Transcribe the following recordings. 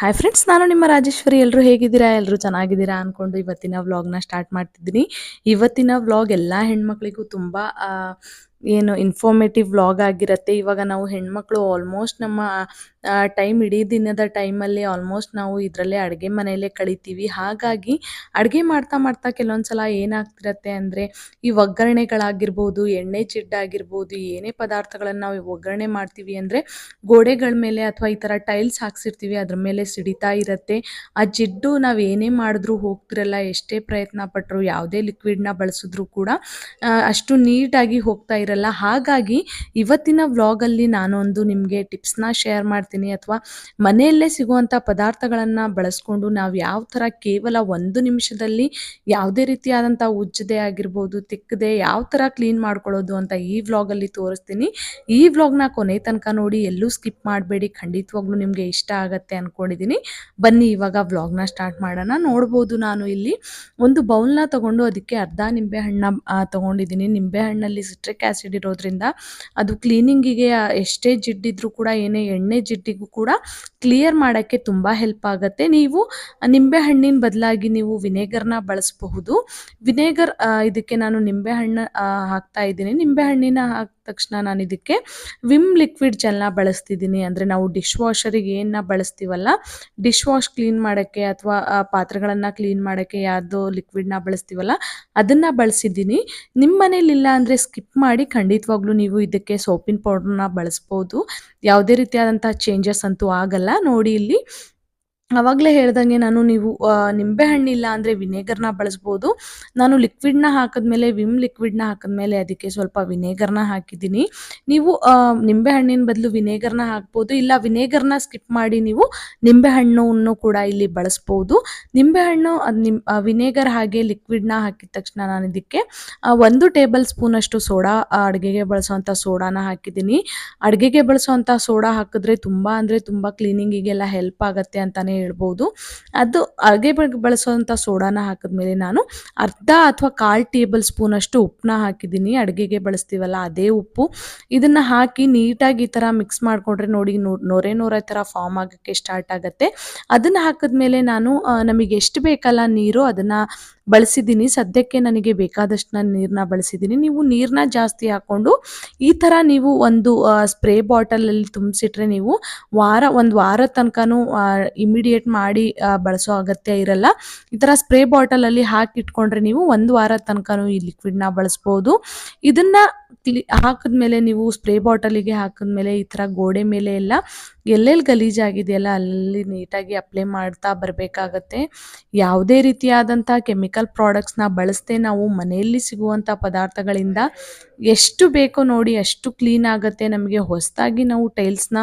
Hi friends ನಾನು ನಿಮ್ಮ ರಾಜೇಶ್ವರಿ. ಎಲ್ಲರೂ ಹೇಗಿದ್ದೀರಾ? ಎಲ್ಲರೂ ಚೆನ್ನಾಗಿದ್ದೀರಾ ಅಂದ್ಕೊಂಡು ಇವತ್ತಿನ ವ್ಲಾಗ್ನ ಸ್ಟಾರ್ಟ್ ಮಾಡ್ತಿದ್ದೀನಿ. ಇವತ್ತಿನ ವ್ಲಾಗ್ ಎಲ್ಲ ಹೆಣ್ಮಕ್ಳಿಗೂ ತುಂಬ ಏನು ಇನ್ಫಾರ್ಮೇಟಿವ್ ವ್ಲಾಗ್ ಆಗಿರುತ್ತೆ. ಇವಾಗ ನಾವು ಹೆಣ್ಮಕ್ಳು ಆಲ್ಮೋಸ್ಟ್ ನಮ್ಮ ಟೈಮ್ ಇಡೀ ದಿನದ ಟೈಮಲ್ಲಿ ಆಲ್ಮೋಸ್ಟ್ ನಾವು ಇದರಲ್ಲೇ ಅಡುಗೆ ಮನೆಯಲ್ಲೇ ಕಳಿತೀವಿ. ಹಾಗಾಗಿ ಅಡುಗೆ ಮಾಡ್ತಾ ಮಾಡ್ತಾ ಕೆಲವೊಂದು ಸಲ ಏನಾಗ್ತಿರತ್ತೆ ಅಂದರೆ ಈ ಒಗ್ಗರಣೆಗಳಾಗಿರ್ಬೋದು, ಎಣ್ಣೆ ಚಿಡ್ಡಾಗಿರ್ಬೋದು, ಏನೇ ಪದಾರ್ಥಗಳನ್ನು ನಾವು ಒಗ್ಗರಣೆ ಮಾಡ್ತೀವಿ ಅಂದರೆ ಗೋಡೆಗಳ ಮೇಲೆ ಅಥವಾ ಈ ಥರ ಟೈಲ್ಸ್ ಹಾಕ್ಸಿರ್ತೀವಿ, ಅದ್ರ ಮೇಲೆ ಸಿಡಿತಾ ಇರುತ್ತೆ. ಆ ಜಿಡ್ಡು ನಾವು ಏನೇ ಮಾಡಿದ್ರೂ ಹೋಗ್ತಿರಲ್ಲ, ಎಷ್ಟೇ ಪ್ರಯತ್ನ ಪಟ್ಟರು ಯಾವುದೇ ಲಿಕ್ವಿಡ್ನ ಬಳಸಿದ್ರು ಕೂಡ ಅಷ್ಟು ನೀಟಾಗಿ ಹೋಗ್ತಾ ಇರಲ್ಲ. ಹಾಗಾಗಿ ಇವತ್ತಿನ ವ್ಲಾಗಲ್ಲಿ ನಾನೊಂದು ನಿಮಗೆ ಟಿಪ್ಸ್ನ ಶೇರ್ ಮಾಡ್ತೀನಿ. ಅಥವಾ ಮನೆಯಲ್ಲೇ ಸಿಗುವಂಥ ಪದಾರ್ಥಗಳನ್ನು ಬಳಸ್ಕೊಂಡು ನಾವು ಯಾವ ಥರ ಕೇವಲ ಒಂದು ನಿಮಿಷದಲ್ಲಿ ಯಾವುದೇ ರೀತಿಯಾದಂಥ ಉಜ್ಜದೆ ಆಗಿರ್ಬೋದು, ತಿಕ್ಕದೆ ಯಾವ ಥರ ಕ್ಲೀನ್ ಮಾಡ್ಕೊಳ್ಳೋದು ಅಂತ ಈ ವ್ಲಾಗಲ್ಲಿ ತೋರಿಸ್ತೀನಿ. ಈ ವ್ಲಾಗ್ನ ಕೊನೆ ತನಕ ನೋಡಿ, ಎಲ್ಲೂ ಸ್ಕಿಪ್ ಮಾಡಬೇಡಿ. ಖಂಡಿತವಾಗ್ಲೂ ನಿಮಗೆ ಇಷ್ಟ ಆಗತ್ತೆ ಅಂದ್ಕೊಂಡಿದ್ದೀನಿ ಬನ್ನಿ, ಇವಾಗ ವ್ಲಾಗ್ನ ಸ್ಟಾರ್ಟ್ ಮಾಡೋಣ. ನೋಡ್ಬೋದು ನಾನು ಇಲ್ಲಿ ಒಂದು ಬೌಲ್ನ ತಗೊಂಡು, ಅದಕ್ಕೆ ಅರ್ಧ ನಿಂಬೆಹಣ್ಣ ತೊಗೊಂಡಿದ್ದೀನಿ ನಿಂಬೆಹಣ್ಣಲ್ಲಿ ಸಿಟ್ರಿಕ್ ಆ್ಯಸಿಡ್ ಇರೋದ್ರಿಂದ ಅದು ಕ್ಲೀನಿಂಗಿಗೆ ಎಷ್ಟೇ ಜಿಡ್ಡಿದ್ರೂ ಕೂಡ, ಏನೇ ಎಣ್ಣೆ ಜಿಡ್ಡಿಗೂ ಕೂಡ ಕ್ಲಿಯರ್ ಮಾಡೋಕ್ಕೆ ತುಂಬ ಹೆಲ್ಪ್ ಆಗುತ್ತೆ. ನೀವು ನಿಂಬೆಹಣ್ಣಿನ ಬದಲಾಗಿ ನೀವು ವಿನೇಗರ್ನ ಬಳಸಬಹುದು. ವಿನೇಗರ್ ಇದಕ್ಕೆ ನಾನು ನಿಂಬೆಹಣ್ಣು ಹಣ್ಣು ಹಾಕ್ತಾ ಇದ್ದೀನಿ. ನಿಂಬೆಹಣ್ಣಿನ ಹಾಕಿದ ತಕ್ಷಣ ನಾನು ಇದಕ್ಕೆ ವಿಮ್ ಲಿಕ್ವಿಡ್ ಜೆಲ್ನ ಬಳಸ್ತಿದ್ದೀನಿ. ಅಂದರೆ ನಾವು ಡಿಶ್ ವಾಷರಿಗೆ ಏನನ್ನ ಬಳಸ್ತೀವಲ್ಲ ಡಿಶ್ ವಾಶ್ ಕ್ಲೀನ್ ಮಾಡೋಕ್ಕೆ ಅಥವಾ ಪಾತ್ರೆಗಳನ್ನು ಕ್ಲೀನ್ ಮಾಡೋಕ್ಕೆ ಯಾವುದೋ ಲಿಕ್ವಿಡ್ನ ಬಳಸ್ತೀವಲ್ಲ, ಅದನ್ನು ಬಳಸಿದ್ದೀನಿ. ನಿಮ್ಮ ಮನೇಲಿ ಇಲ್ಲ ಅಂದರೆ ಸ್ಕಿಪ್ ಮಾಡಿ ಖಂಡಿತವಾಗ್ಲೂ ನೀವು ಇದಕ್ಕೆ ಸೋಪಿನ ಪೌಡರ್ನ ಬಳಸ್ಬೋದು. ಯಾವುದೇ ರೀತಿಯಾದಂಥ ಚೇಂಜಸ್ ಅಂತೂ ಆಗಲ್ಲ. ನೋಡಿ ಇಲ್ಲಿ ಆವಾಗಲೇ ಹೇಳ್ದಂಗೆ ನಾನು ನೀವು ನಿಂಬೆಹಣ್ಣಿಲ್ಲ ಅಂದರೆ ವಿನೇಗರ್ನ ಬಳಸ್ಬೋದು. ನಾನು ಲಿಕ್ವಿಡ್ನ ಹಾಕಿದ್ಮೇಲೆ ವಿಮ್ ಲಿಕ್ವಿಡ್ನ ಹಾಕಿದ್ಮೇಲೆ ಅದಕ್ಕೆ ಸ್ವಲ್ಪ ವಿನೇಗರ್ನ ಹಾಕಿದ್ದೀನಿ. ನೀವು ನಿಂಬೆ ನಿಂಬೆಹಣ್ಣಿನ ಬದಲು ವಿನೇಗರ್ನ ಹಾಕ್ಬೋದು. ಇಲ್ಲ, ವಿನೇಗರ್ನ ಸ್ಕಿಪ್ ಮಾಡಿ ನೀವು ನಿಂಬೆಹಣ್ಣನ್ನು ಕೂಡ ಇಲ್ಲಿ ಬಳಸ್ಬೋದು. ನಿಂಬೆಹಣ್ಣು, ಅದು ನಿಮ್ ವಿನೇಗರ್ ಹಾಗೆ ಲಿಕ್ವಿಡ್ನ ಹಾಕಿದ ತಕ್ಷಣ ನಾನು ಇದಕ್ಕೆ ಒಂದು ಟೇಬಲ್ ಸ್ಪೂನಷ್ಟು ಸೋಡಾ ಅಡುಗೆಗೆ ಬಳಸೋವಂಥ ಸೋಡಾನ ಹಾಕಿದ್ದೀನಿ. ಅಡುಗೆಗೆ ಬಳಸೋವಂಥ ಸೋಡಾ ಹಾಕಿದ್ರೆ ತುಂಬ ಅಂದರೆ ತುಂಬ ಕ್ಲೀನಿಂಗಿಗೆಲ್ಲ ಹೆಲ್ಪ್ ಆಗುತ್ತೆ ಅಂತಲೇ ಹೇಳ್ಬೋದು ಅದು ಅಡುಗೆ ಬಳಸುವಂಥ ಸೋಡಾನ ಹಾಕಿದ್ಮೇಲೆ ನಾನು ಅರ್ಧ ಅಥವಾ ಕಾಲು ಟೇಬಲ್ ಸ್ಪೂನ್ ಅಷ್ಟು ಉಪ್ಪನ್ನ ಹಾಕಿದ್ದೀನಿ. ಅಡುಗೆಗೆ ಬಳಸ್ತೀವಲ್ಲ ಅದೇ ಉಪ್ಪು. ಇದನ್ನು ಹಾಕಿ ನೀಟಾಗಿ ಈ ಥರ ಮಿಕ್ಸ್ ಮಾಡಿಕೊಂಡ್ರೆ ನೋಡಿ ನೋರೆ ನೊರೆ ಥರ ಫಾರ್ಮ್ ಆಗೋಕ್ಕೆ ಸ್ಟಾರ್ಟ್ ಆಗುತ್ತೆ. ಅದನ್ನು ಹಾಕಿದ್ಮೇಲೆ ನಾನು ನಮಗೆ ಎಷ್ಟು ಬೇಕಲ್ಲ ನೀರು ಅದನ್ನು ಬಳಸಿದ್ದೀನಿ. ಸದ್ಯಕ್ಕೆ ನನಗೆ ಬೇಕಾದಷ್ಟು ನಾನು ನೀರನ್ನ ಬಳಸಿದ್ದೀನಿ. ನೀವು ನೀರನ್ನ ಜಾಸ್ತಿ ಹಾಕ್ಕೊಂಡು ಈ ಥರ ನೀವು ಒಂದು ಸ್ಪ್ರೇ ಬಾಟಲಲ್ಲಿ ತುಂಬಿಸಿಟ್ರೆ ನೀವು ವಾರ, ಒಂದು ವಾರ ತನಕನೂ ಇಮಿಡಿಯೇಟ್ ಮಾಡಿ ಬಳಸೋ ಅಗತ್ಯ ಇರಲ್ಲ. ಈ ಥರ ಸ್ಪ್ರೇ ಬಾಟಲಲ್ಲಿ ಹಾಕಿ ಇಟ್ಕೊಂಡ್ರೆ ನೀವು ಒಂದು ವಾರ ತನಕನೂ ಈ ಲಿಕ್ವಿಡ್ನ ಬಳಸ್ಬೋದು. ಇದನ್ನ ಕ್ಲಿ ಹಾಕಿದ್ಮೇಲೆ ನೀವು ಸ್ಪ್ರೇ ಬಾಟಲಿಗೆ ಹಾಕಿದ್ಮೇಲೆ ಈ ಥರ ಗೋಡೆ ಮೇಲೆ ಎಲ್ಲ ಎಲ್ಲೆಲ್ಲಿ ಗಲೀಜಾಗಿದೆಯಲ್ಲ ಅಲ್ಲಿ ನೀಟಾಗಿ ಅಪ್ಲೈ ಮಾಡ್ತಾ ಬರಬೇಕಾಗತ್ತೆ. ಯಾವುದೇ ರೀತಿಯಾದಂಥ ಕೆಮಿಕಲ್ ಪ್ರಾಡಕ್ಟ್ಸ್ನ ಬಳಸದೆ ನಾವು ಮನೆಯಲ್ಲಿ ಸಿಗುವಂಥ ಪದಾರ್ಥಗಳಿಂದ ಎಷ್ಟು ಬೇಕೋ ನೋಡಿ ಅಷ್ಟು ಕ್ಲೀನ್ ಆಗುತ್ತೆ. ನಮಗೆ ಹೊಸದಾಗಿ ನಾವು ಟೈಲ್ಸ್ನ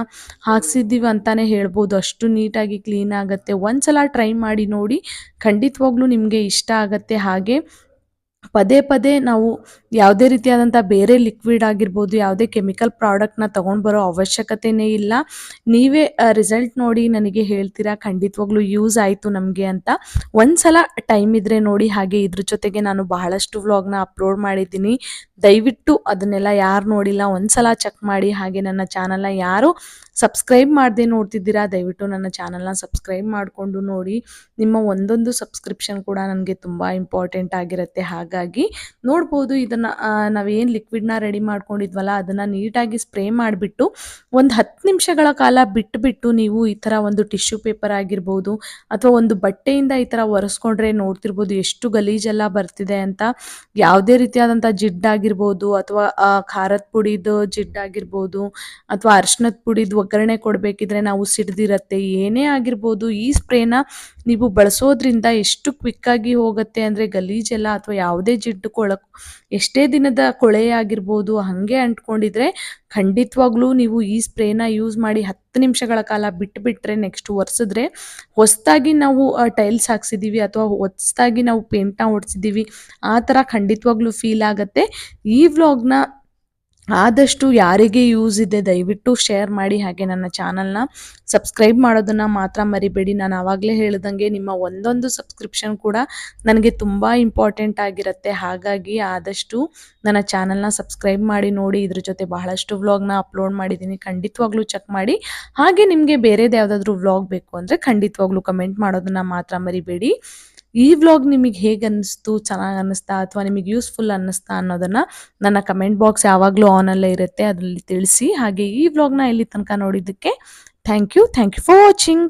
ಹಾಕ್ಸಿದ್ದೀವಿ ಅಂತಾನೆ ಹೇಳ್ಬೋದು. ಅಷ್ಟು ನೀಟಾಗಿ ಕ್ಲೀನ್ ಆಗುತ್ತೆ. ಒಂದ್ಸಲ ಟ್ರೈ ಮಾಡಿ ನೋಡಿ ಖಂಡಿತವಾಗ್ಲೂ ನಿಮಗೆ ಇಷ್ಟ ಆಗುತ್ತೆ. ಹಾಗೆ ಪದೇ ಪದೇ ನಾವು ಯಾವುದೇ ರೀತಿಯಾದಂಥ ಬೇರೆ ಲಿಕ್ವಿಡ್ ಆಗಿರ್ಬೋದು, ಯಾವುದೇ ಕೆಮಿಕಲ್ ಪ್ರಾಡಕ್ಟ್ನ ತೊಗೊಂಡು ಬರೋ ಅವಶ್ಯಕತೆನೇ ಇಲ್ಲ. ನೀವೇ ರಿಸಲ್ಟ್ ನೋಡಿ ನನಗೆ ಹೇಳ್ತೀರಾ? ಖಂಡಿತವಾಗ್ಲೂ ಯೂಸ್ ಆಯಿತು ನಮಗೆ ಅಂತ. ಒಂದ್ಸಲ ಟೈಮ್ ಇದ್ದರೆ ನೋಡಿ ಹಾಗೆ ಇದ್ರ ಜೊತೆಗೆ ನಾನು ಬಹಳಷ್ಟು ವ್ಲಾಗ್ನ ಅಪ್ಲೋಡ್ ಮಾಡಿದ್ದೀನಿ. ದಯವಿಟ್ಟು ಅದನ್ನೆಲ್ಲ ಯಾರು ನೋಡಿಲ್ಲ, ಒಂದ್ಸಲ ಚೆಕ್ ಮಾಡಿ ಹಾಗೆ ನನ್ನ ಚಾನಲ್ನ ಯಾರು ಸಬ್ಸ್ಕ್ರೈಬ್ ಮಾಡದೆ ನೋಡ್ತಿದ್ದೀರಾ, ದಯವಿಟ್ಟು ನನ್ನ ಚಾನಲ್ನ ಸಬ್ಸ್ಕ್ರೈಬ್ ಮಾಡಿಕೊಂಡು ನೋಡಿ. ನಿಮ್ಮ ಒಂದೊಂದು ಸಬ್ಸ್ಕ್ರಿಪ್ಷನ್ ಕೂಡ ನನಗೆ ತುಂಬ ಇಂಪಾರ್ಟೆಂಟ್ ಆಗಿರುತ್ತೆ. ಹಾಗಾಗಿ ನೋಡ್ಬೋದು, ಇದನ್ನು ನಾವೇನು ಲಿಕ್ವಿಡ್ನ ರೆಡಿ ಮಾಡ್ಕೊಂಡಿದ್ವಲ್ಲ, ಅದನ್ನ ನೀಟಾಗಿ ಸ್ಪ್ರೇ ಮಾಡಿಬಿಟ್ಟು ಒಂದು ಹತ್ತು ನಿಮಿಷಗಳ ಕಾಲ ಬಿಟ್ಟುಬಿಟ್ಟು ನೀವು ಈ ಥರ ಒಂದು ಟಿಶ್ಯೂ ಪೇಪರ್ ಆಗಿರ್ಬೋದು, ಅಥವಾ ಒಂದು ಬಟ್ಟೆಯಿಂದ ಈ ಥರ ಒರೆಸ್ಕೊಂಡ್ರೆ ನೋಡ್ತಿರ್ಬೋದು ಎಷ್ಟು ಗಲೀಜೆಲ್ಲ ಬರ್ತಿದೆ ಅಂತ. ಯಾವುದೇ ರೀತಿಯಾದಂಥ ಜಿಡ್ಡಾಗಿರ್ಬೋದು ಅಥವಾ ಖಾರದ ಪುಡಿದು ಜಿಡ್ಡಾಗಿರ್ಬೋದು ಅಥವಾ ಅರ್ಶಿನದ ಪುಡಿದು ಒಗ್ಗರಣೆ ಕೊಡಬೇಕಿದ್ರೆ ನಾವು ಸಿಡ್ದಿರತ್ತೆ, ಏನೇ ಆಗಿರ್ಬೋದು ಈ ಸ್ಪ್ರೇನ ನೀವು ಬಳಸೋದ್ರಿಂದ ಎಷ್ಟು ಕ್ವಿಕ್ಕಾಗಿ ಹೋಗುತ್ತೆ ಅಂದರೆ ಗಲೀಜೆಲ್ಲ ಅಥವಾ ಯಾವುದೇ ಜಿಡ್ಡು ಕೊಳ, ಎಷ್ಟೇ ದಿನದ ಕೊಳೆ ಆಗಿರ್ಬೋದು ಹಾಗೆ ಅಂಟ್ಕೊಂಡಿದ್ರೆ ಖಂಡಿತವಾಗ್ಲೂ ನೀವು ಈ ಸ್ಪ್ರೇನ ಯೂಸ್ ಮಾಡಿ ಹತ್ತು ನಿಮಿಷಗಳ ಕಾಲ ಬಿಟ್ಟುಬಿಟ್ರೆ ನೆಕ್ಸ್ಟ್ ಒರೆಸಿದ್ರೆ ಹೊಸದಾಗಿ ನಾವು ಟೈಲ್ಸ್ ಹಾಕ್ಸಿದ್ದೀವಿ ಅಥವಾ ಹೊಸದಾಗಿ ನಾವು ಪೇಂಟ್ನ ಹೊಡ್ಸಿದ್ದೀವಿ ಆ ಥರ ಖಂಡಿತವಾಗ್ಲೂ ಫೀಲ್ ಆಗುತ್ತೆ. ಈ ವ್ಲಾಗ್ನ ಆದಷ್ಟು ಯಾರಿಗೆ ಯೂಸ್ ಇದೆ ದಯವಿಟ್ಟು ಶೇರ್ ಮಾಡಿ ಹಾಗೆ ನನ್ನ ಚಾನಲ್ನ ಸಬ್ಸ್ಕ್ರೈಬ್ ಮಾಡೋದನ್ನು ಮಾತ್ರ ಮರಿಬೇಡಿ. ನಾನು ಆವಾಗಲೇ ಹೇಳಿದಂಗೆ ನಿಮ್ಮ ಒಂದೊಂದು ಸಬ್ಸ್ಕ್ರಿಪ್ಷನ್ ಕೂಡ ನನಗೆ ತುಂಬ ಇಂಪಾರ್ಟೆಂಟ್ ಆಗಿರುತ್ತೆ. ಹಾಗಾಗಿ ಆದಷ್ಟು ನನ್ನ ಚಾನಲ್ನ ಸಬ್ಸ್ಕ್ರೈಬ್ ಮಾಡಿ ನೋಡಿ. ಇದ್ರ ಜೊತೆ ಬಹಳಷ್ಟು ವ್ಲಾಗ್ನ ಅಪ್ಲೋಡ್ ಮಾಡಿದ್ದೀನಿ ಖಂಡಿತವಾಗ್ಲೂ ಚೆಕ್ ಮಾಡಿ. ಹಾಗೆ ನಿಮಗೆ ಬೇರೆದು ಯಾವುದಾದ್ರೂ ವ್ಲಾಗ್ ಬೇಕು ಅಂದರೆ ಖಂಡಿತವಾಗ್ಲೂ ಕಮೆಂಟ್ ಮಾಡೋದನ್ನು ಮಾತ್ರ ಮರಿಬೇಡಿ. ಈ ವ್ಲಾಗ್ ನಿಮಗೆ ಹೇಗೆ ಅನ್ನಿಸ್ತು, ಚೆನ್ನಾಗಿ ಅನ್ನಿಸ್ತಾ, ಅಥವಾ ನಿಮಗೆ ಯೂಸ್ಫುಲ್ ಅನ್ನಿಸ್ತಾ ಅನ್ನೋದನ್ನು ನನ್ನ ಕಮೆಂಟ್ ಬಾಕ್ಸ್ ಯಾವಾಗಲೂ ಆನಲ್ಲೇ ಇರುತ್ತೆ, ಅದರಲ್ಲಿ ತಿಳಿಸಿ. ಹಾಗೆ ಈ ವ್ಲಾಗ್ನ ಇಲ್ಲಿ ತನಕ ನೋಡಿದ್ದಕ್ಕೆ thank you thank you for watching